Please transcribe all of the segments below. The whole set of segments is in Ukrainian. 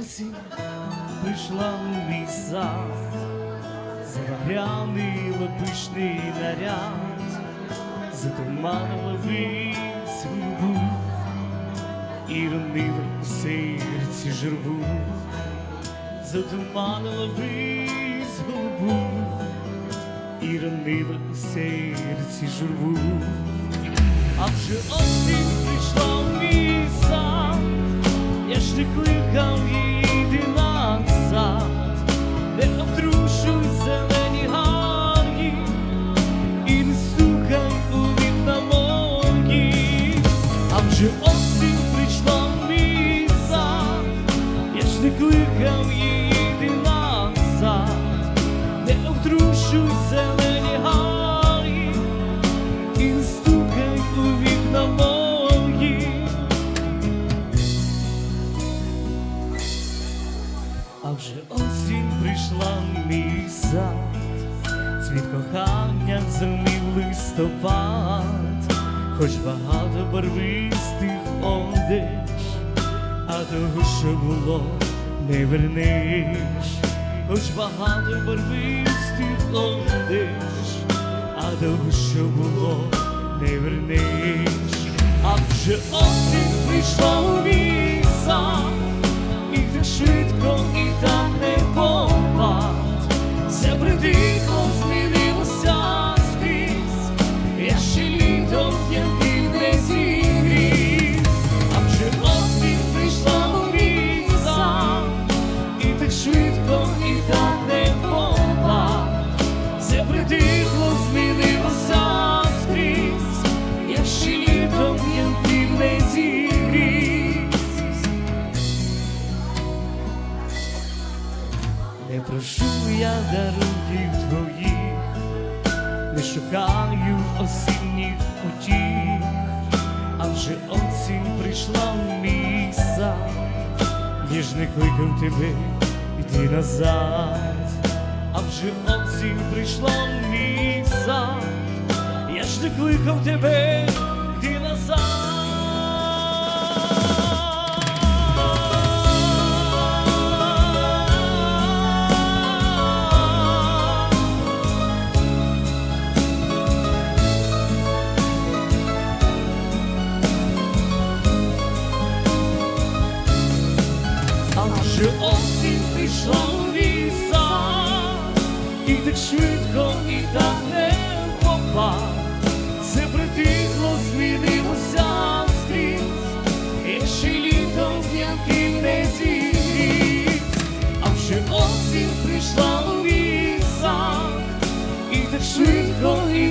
осінь прийшла в мій сад, Забагрянила пишний наряд, затуманила вись губу і ронила у серці журбу, затуманила вись губу і ронила у серці журбу. А вже осінь прийшла в мій сад, Вже осінь прийшла в мій я ж не кликав її йди назад, не обтрушуй зелені гаї і стукай у вікна мої. А вже осінь прийшла в мій цвіт кохання зернив листопад, хоч багато барвистих одеж, а того, що було, не вернеш, хоч багато барвистих одеж, а того, що було, не вернеш, а вже осінь прийшла у мій прошу я дарунків твоїх, не шукаю осінніх утіх, а вже осінь прийшла в мій сад, не кликав тебе йди назад, а вже осінь прийшла в мій сад, я ж не кликав тебе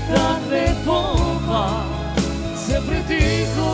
та не Це притихло.